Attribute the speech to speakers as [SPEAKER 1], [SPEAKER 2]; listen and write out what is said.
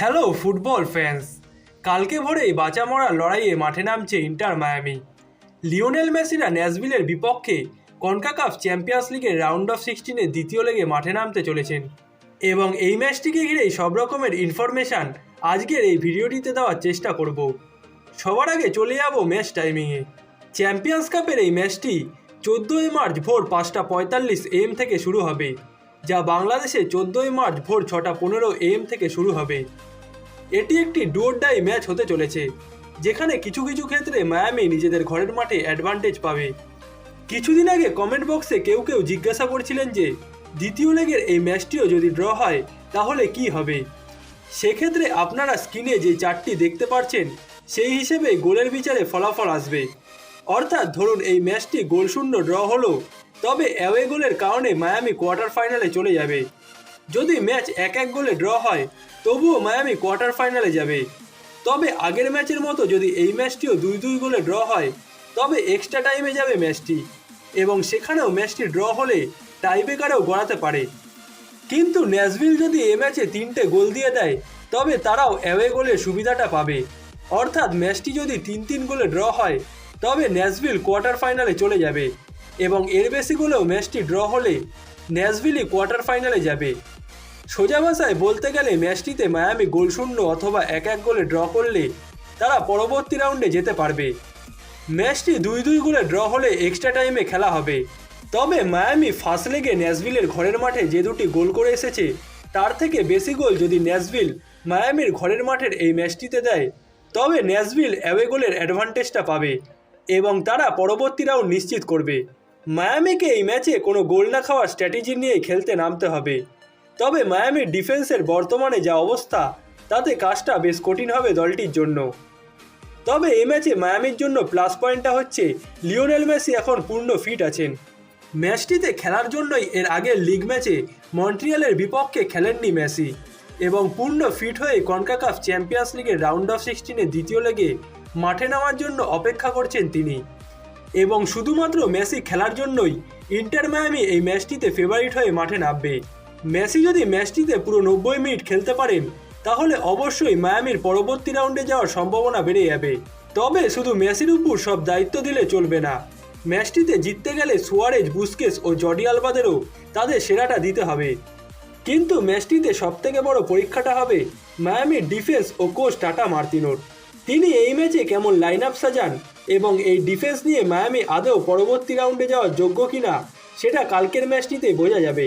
[SPEAKER 1] Hello football fans. কালকে ভোরেই বাঁচা মরার লড়াইয়ে মাঠে নামছে ইন্টার মায়ামি। লিওনেল মেসিরা ন্যাসভিলের বিপক্ষে কনকাকাফ চ্যাম্পিয়ন্স লিগের রাউন্ড অফ সিক্সটিনের দ্বিতীয় লেগে মাঠে নামতে চলেছেন। এবং এই ম্যাচটিকে ঘিরেই সব রকমের ইনফরমেশান আজকের এই ভিডিওটিতে দেওয়ার চেষ্টা করব। সবার আগে চলে যাব ম্যাচ টাইমিংয়ে। চ্যাম্পিয়ন্স কাপের এই ম্যাচটি চোদ্দোই মার্চ ভোর পাঁচটা পঁয়তাল্লিশ এম থেকে শুরু হবে। যা বাংলাদেশে চোদ্দোই মার্চ ভোর ছটা পনেরো এম থেকে শুরু হবে। এটি একটি ডোর ডাই ম্যাচ হতে চলেছে, যেখানে কিছু কিছু ক্ষেত্রে মায়ামি নিজেদের ঘরের মাঠে অ্যাডভান্টেজ পাবে। কিছুদিন আগে কমেন্ট বক্সে কেউ কেউ জিজ্ঞাসা করছিলেন যে, দ্বিতীয় লেগের এই ম্যাচটিও যদি ড্র হয়, তাহলে কি হবে? সেক্ষেত্রে আপনারা স্ক্রিনে যে চারটি দেখতে পাচ্ছেন সেই হিসেবে গোলের বিচারে ফলাফল আসবে। অর্থাৎ ধরুন এই ম্যাচটি গোলশূন্য ড্র হলো তবে অ্যাওয়ে গোলের কারণে মায়ামি কোয়ার্টার ফাইনালে চলে যাবে। যদি ম্যাচ এক এক গোলে ড্র হয়, তবুও মায়ামি কোয়ার্টার ফাইনালে যাবে। তবে আগের ম্যাচের মতো যদি এই ম্যাচটিও দুই দুই গোলে ড্র হয়, তবে এক্সট্রা টাইমে যাবে ম্যাচটি এবং সেখানেও ম্যাচটি ড্র হলে টাইব্রেকারেও গড়াতে পারে। কিন্তু ন্যাসভিল যদি এ ম্যাচে তিনটে গোল দিয়ে দেয়, তবে তারাও অ্যাওয়ে গোলের সুবিধাটা পাবে। অর্থাৎ ম্যাচটি যদি তিন তিন গোলে ড্র হয়, তবে ন্যাসভিল কোয়ার্টার ফাইনালে চলে যাবে। এবং এর বেশি গোলেও ম্যাচটি ড্র হলে ন্যাসভিলই কোয়ার্টার ফাইনালে যাবে। সোজা ভাষায় বলতে গেলে ম্যাচটিতে মায়ামি গোলশূন্য অথবা এক এক গোলে ড্র করলে তারা পরবর্তী রাউন্ডে যেতে পারবে। ম্যাচটি দুই দুই গোলে ড্র হলে এক্সট্রা টাইমে খেলা হবে। তবে মায়ামি ফার্স্ট লেগে ন্যাসভিলের ঘরের মাঠে যে দুটি গোল করে এসেছে, তার থেকে বেশি গোল যদি ন্যাসভিল মায়ামির ঘরের মাঠের এই ম্যাচটিতে দেয়, তবে ন্যাসভিল অ্যাওয়ে গোলের অ্যাডভান্টেজটা পাবে এবং তারা পরবর্তী রাউন্ড নিশ্চিত করবে। মায়ামিকে এই ম্যাচে কোনো গোল না খাওয়ার স্ট্র্যাটেজি নিয়ে খেলতে নামতে হবে। তবে মায়ামির ডিফেন্সের বর্তমানে যা অবস্থা, তাতে কাজটা বেশ কঠিন হবে দলটির জন্য। তবে এই ম্যাচে মায়ামির জন্য প্লাস পয়েন্টটা হচ্ছে, লিওনেল মেসি এখন পূর্ণ ফিট আছেন। ম্যাচটিতে খেলার জন্যই এর আগের লিগ ম্যাচে মন্ট্রিয়ালের বিপক্ষে খেলেননি মেসি। এবং পূর্ণ ফিট হয়ে কনকাকাফ চ্যাম্পিয়ন্স লিগের রাউন্ড অফ সিক্সটিনের দ্বিতীয় লেগে মাঠে নামার জন্য অপেক্ষা করছেন তিনি। এবং শুধুমাত্র মেসি খেলার জন্যই ইন্টার মায়ামি এই ম্যাচটিতে ফেভারিট হয়ে মাঠে নামবে। মেসি যদি ম্যাচটিতে পুরো নব্বই মিনিট খেলতে পারেন, তাহলে অবশ্যই মায়ামির পরবর্তী রাউন্ডে যাওয়ার সম্ভাবনা বেড়ে যাবে। তবে শুধু মেসির উপর সব দায়িত্ব দিলে চলবে না। ম্যাচটিতে জিততে গেলে সুয়ারেজ, বুস্কেস ও জর্ডি আলবাদেরও তাদের সেরাটা দিতে হবে। কিন্তু ম্যাচটিতে সবথেকে বড় পরীক্ষাটা হবে মায়ামির ডিফেন্স ও কোচ টাটা মার্তিনোর। তিনি এই ম্যাচে কেমন লাইন আপ সাজান এবং এই ডিফেন্স নিয়ে মায়ামি আদৌ পরবর্তী রাউন্ডে যাওয়ার যোগ্য কিনা, সেটা কালকের ম্যাচটিতে বোঝা যাবে।